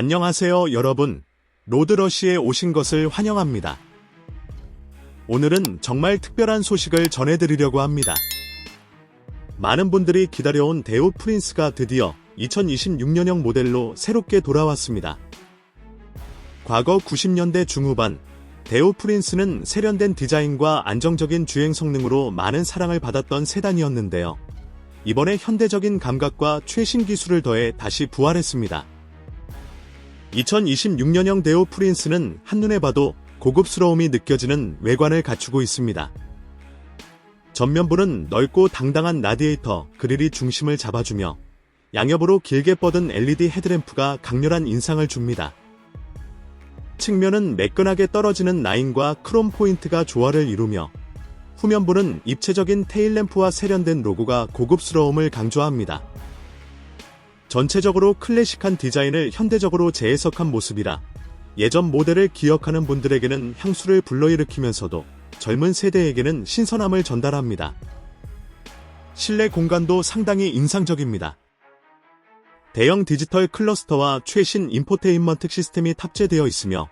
안녕하세요, 여러분. 로드러시에 오신 것을 환영합니다. 오늘은 정말 특별한 소식을 전해드리려고 합니다. 많은 분들이 기다려온 대우 프린스가 드디어 2026년형 모델로 새롭게 돌아왔습니다. 과거 90년대 중후반, 대우 프린스는 세련된 디자인과 안정적인 주행 성능으로 많은 사랑을 받았던 세단이었는데요. 이번에 현대적인 감각과 최신 기술을 더해 다시 부활했습니다. 2026년형 대우 프린스는 한눈에 봐도 고급스러움이 느껴지는 외관을 갖추고 있습니다. 전면부는 넓고 당당한 라디에이터 그릴이 중심을 잡아주며 양옆으로 길게 뻗은 LED 헤드램프가 강렬한 인상을 줍니다. 측면은 매끈하게 떨어지는 라인과 크롬 포인트가 조화를 이루며 후면부는 입체적인 테일램프와 세련된 로고가 고급스러움을 강조합니다. 전체적으로 클래식한 디자인을 현대적으로 재해석한 모습이라 예전 모델을 기억하는 분들에게는 향수를 불러일으키면서도 젊은 세대에게는 신선함을 전달합니다. 실내 공간도 상당히 인상적입니다. 대형 디지털 클러스터와 최신 인포테인먼트 시스템이 탑재되어 있으며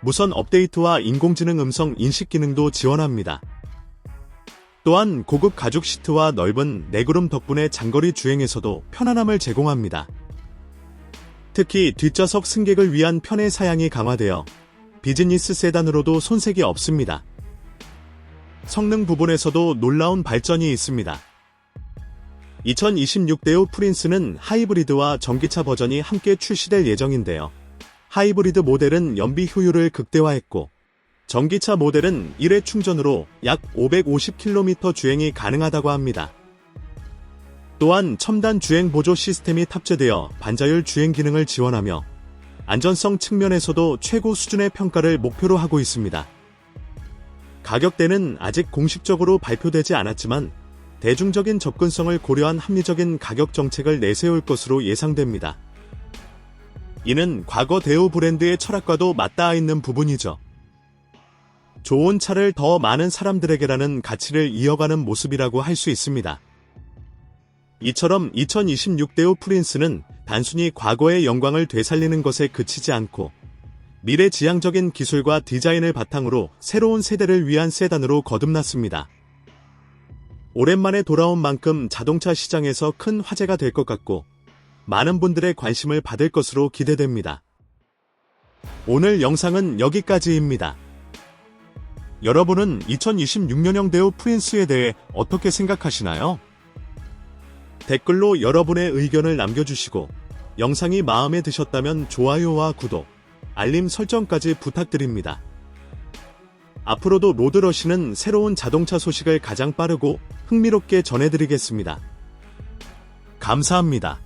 무선 업데이트와 인공지능 음성 인식 기능도 지원합니다. 또한 고급 가죽 시트와 넓은 내구름 덕분에 장거리 주행에서도 편안함을 제공합니다. 특히 뒷좌석 승객을 위한 편의 사양이 강화되어 비즈니스 세단으로도 손색이 없습니다. 성능 부분에서도 놀라운 발전이 있습니다. 2026 대우 프린스는 하이브리드와 전기차 버전이 함께 출시될 예정인데요. 하이브리드 모델은 연비 효율을 극대화했고 전기차 모델은 1회 충전으로 약 550km 주행이 가능하다고 합니다. 또한 첨단 주행 보조 시스템이 탑재되어 반자율 주행 기능을 지원하며 안전성 측면에서도 최고 수준의 평가를 목표로 하고 있습니다. 가격대는 아직 공식적으로 발표되지 않았지만 대중적인 접근성을 고려한 합리적인 가격 정책을 내세울 것으로 예상됩니다. 이는 과거 대우 브랜드의 철학과도 맞닿아 있는 부분이죠. 좋은 차를 더 많은 사람들에게라는 가치를 이어가는 모습이라고 할 수 있습니다. 이처럼 2026 대우 프린스는 단순히 과거의 영광을 되살리는 것에 그치지 않고 미래 지향적인 기술과 디자인을 바탕으로 새로운 세대를 위한 세단으로 거듭났습니다. 오랜만에 돌아온 만큼 자동차 시장에서 큰 화제가 될 것 같고 많은 분들의 관심을 받을 것으로 기대됩니다. 오늘 영상은 여기까지입니다. 여러분은 2026년형 대우 프린스에 대해 어떻게 생각하시나요? 댓글로 여러분의 의견을 남겨주시고 영상이 마음에 드셨다면 좋아요와 구독, 알림 설정까지 부탁드립니다. 앞으로도 로드러시는 새로운 자동차 소식을 가장 빠르고 흥미롭게 전해드리겠습니다. 감사합니다.